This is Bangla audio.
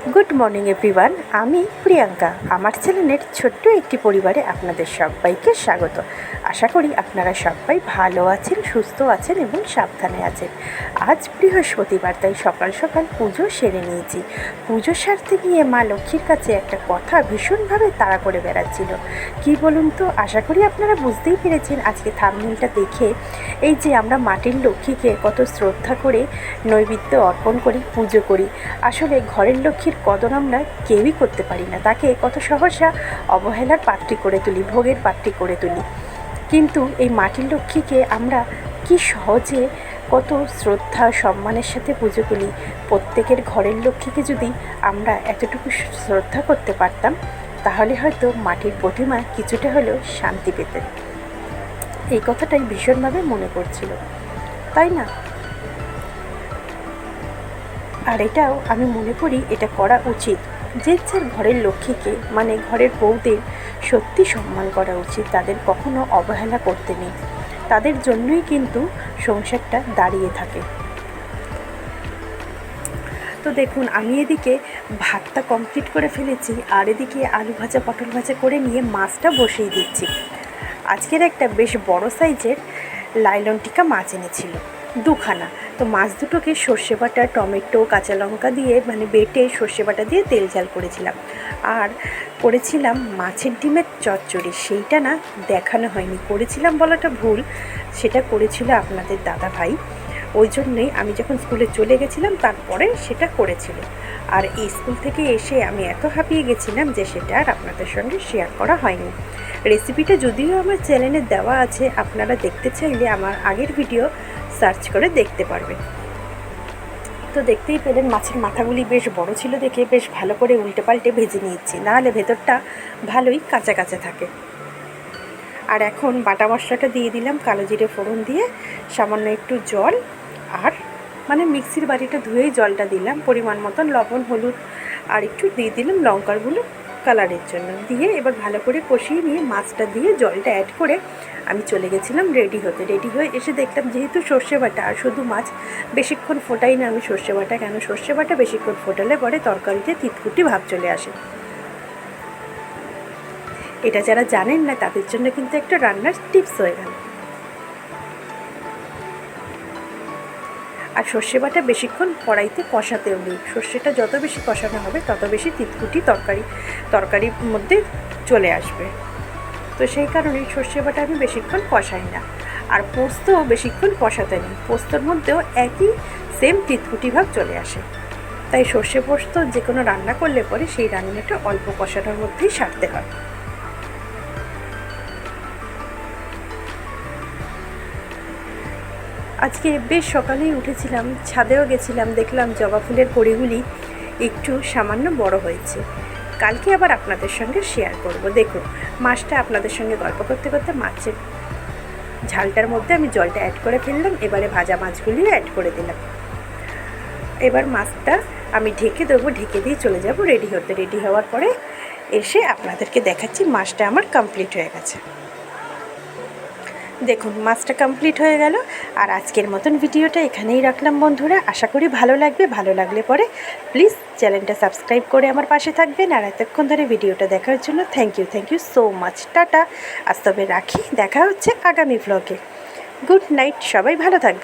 গুড মর্নিং এভরিওয়ান আমি প্রিয়াঙ্কা। আমার চ্যানেলের ছোট্ট একটি পরিবারে আপনাদের সবাইকে স্বাগত। আশা করি আপনারা সবাই ভালো আছেন, সুস্থ আছেন এবং সাবধানে আছেন। আজ বৃহস্পতিবার, তাই সকাল সকাল পুজো সেরে নিয়েছি। পুজো সারতে গিয়ে মা লক্ষ্মীর কাছে একটা কথা ভীষণভাবে তাড়া করে বেড়াচ্ছিল। কি বলুন তো? আশা করি আপনারা বুঝতেই পেরেছেন আজকে থামনেলটা দেখে। এই যে আমরা মাটির লক্ষ্মীকে কত শ্রদ্ধা করে নৈবেদ্য অর্পণ করি, পুজো করি। আসলে ঘরের লক্ষ্মীর কদর আমরা কেউই করতে পারি না। তাকে কত সহসা অবহেলার পাত্রী করে তুলি, ভোগের পাত্রী করে তুলি। কিন্তু এই মাটির লক্ষ্মীকে আমরা কি সহজে কত শ্রদ্ধা, সম্মানের সাথে পুজো করি? প্রত্যেকের ঘরের লক্ষ্মীকে যদি আমরা এতটুকু শ্রদ্ধা করতে পারতাম, তাহলে হয়তো মাটির প্রতিমা কিছুটা হলেও শান্তি পেতেন। এই কথাটাই ভীষণভাবে মনে পড়ছিল। তাই না? আর এটাও আমি মনে করি এটা করা উচিত। যে যার ঘরের লক্ষ্মীকে মানে ঘরের বউদের, সত্যি সম্মান করা উচিত। তাদের কখনো অবহেলা করতে নেই। তাদের জন্যই কিন্তু সংসারটা দাঁড়িয়ে থাকে। তো দেখুন, আমি এদিকে ভাতটা কমপ্লিট করে ফেলেছি, আর এদিকে আলু ভাজা, পটল ভাজা করে নিয়ে মাছটা বসিয়ে দিচ্ছি। আজকের একটা বেশ বড় সাইজের লাইলন টিকা মাছ এনেছিল। দুখানা। তো মাছ দুটোকে সর্ষে বাটা, টমেটো, কাঁচা লঙ্কা দিয়ে মানে বেটে সর্ষে বাটা দিয়ে তেল ঝাল করেছিলাম। আর করেছিলাম মাছের ডিমের চচ্চড়ি, সেইটা না দেখানো হয়নি। করেছিলাম বলাটা ভুল, সেটা করেছিল আপনাদের দাদা ভাই। ওই জন্যই আমি যখন স্কুলে চলে গেছিলাম, তারপরে সেটা করেছিল। আর এই স্কুল থেকে এসে আমি এত হাঁপিয়ে গেছিলাম যে সেটা আর আপনাদের সঙ্গে শেয়ার করা হয়নি। রেসিপিটা যদিও আমার চ্যানেলে দেওয়া আছে, আপনারা দেখতে চাইলে আমার আগের ভিডিও সার্চ করে দেখতে পারবেন তো দেখতেই পেলেন মাছের মাথাগুলি বেশ বড় ছিল দেখে বেশ ভালো করে উল্টে পাল্টে ভেজে নিয়েছি। নাহলে ভেতরটা ভালোই কাঁচা কাঁচা থাকে। আর এখন বাটা মশলাটা দিয়ে দিলাম কালো জিরে ফোড়ন দিয়ে, সামান্য একটু জল আর মানে মিক্সির বাড়িটা ধুয়েই জলটা দিলাম। পরিমাণ মতন লবণ, হলুদ আর একটু দিয়ে দিলাম লঙ্কারগুলো কালারের জন্য। দিয়ে এবার ভালো করে কষিয়ে নিয়ে মাছটা দিয়ে জলটা অ্যাড করে আমি চলে গেছিলাম রেডি হতে। রেডি হয়ে এসে দেখলাম যেহেতু সর্ষে বাটা আর শুধু মাছ, বেশিক্ষণ ফোটাই না আমি সর্ষে বাটা। কেন সর্ষে বাটা বেশিক্ষণ ফোটালে পরে তরকারিতে তিতকুটি ভাব চলে আসে। এটা যারা জানেন না তাদের জন্য কিন্তু একটা রান্নার টিপস হয়ে গেল। আর সর্ষে বাটা বেশিক্ষণ কড়াইতে কষাতেও নেই। সর্ষেটা যত বেশি কষানো হবে, তত বেশি তিতকুটি তরকারি, তরকারির মধ্যে চলে আসবে। তো সেই কারণেই সর্ষে বাটা আমি বেশিক্ষণ কষাই না। আর পোস্তও বেশিক্ষণ কষাতে নেই। পোস্তর মধ্যেও একই সেম তিতকুটি ভাব চলে আসে। তাই সর্ষে পোস্ত যে কোনো রান্না করলে পরে সেই রান্নাটা অল্প কষানোর মধ্যেই সারতে হয়। আজকে বেশ সকালেই উঠেছিলাম, ছাদেও গেছিলাম, দেখলাম জবা ফুলের কড়িগুলি একটু সামান্য বড় হয়েছে। কালকে আবার আপনাদের সঙ্গে শেয়ার করব। দেখুন, মাছটা আপনাদের সঙ্গে গল্প করতে করতে মাছের ঝালটার মধ্যে আমি জলটা অ্যাড করে ফেললাম, এবারে ভাজা মাছগুলিও অ্যাড করে দিলাম। এবার মাছটা আমি ঢেকে দেবো, ঢেকে দিয়ে চলে যাব রেডি হতে। রেডি হওয়ার পরে এসে আপনাদেরকে দেখাচ্ছি মাছটা আমার কমপ্লিট হয়ে গেছে। দেখুন মাছটা কমপ্লিট হয়ে গেল আর আজকের মতন ভিডিওটা এখানেই রাখলাম বন্ধুরা। আশা করি ভালো লাগবে, ভালো লাগলে পরে প্লিজ চ্যানেলটা সাবস্ক্রাইব করে আমার পাশে থাকবেন আর এতক্ষণ ধরে ভিডিওটা দেখার জন্য thank you thank you so much tata. আজ তবে রাখি, দেখা হচ্ছে আগামী ভ্লগে গুড নাইট সবাই ভালো থাকবে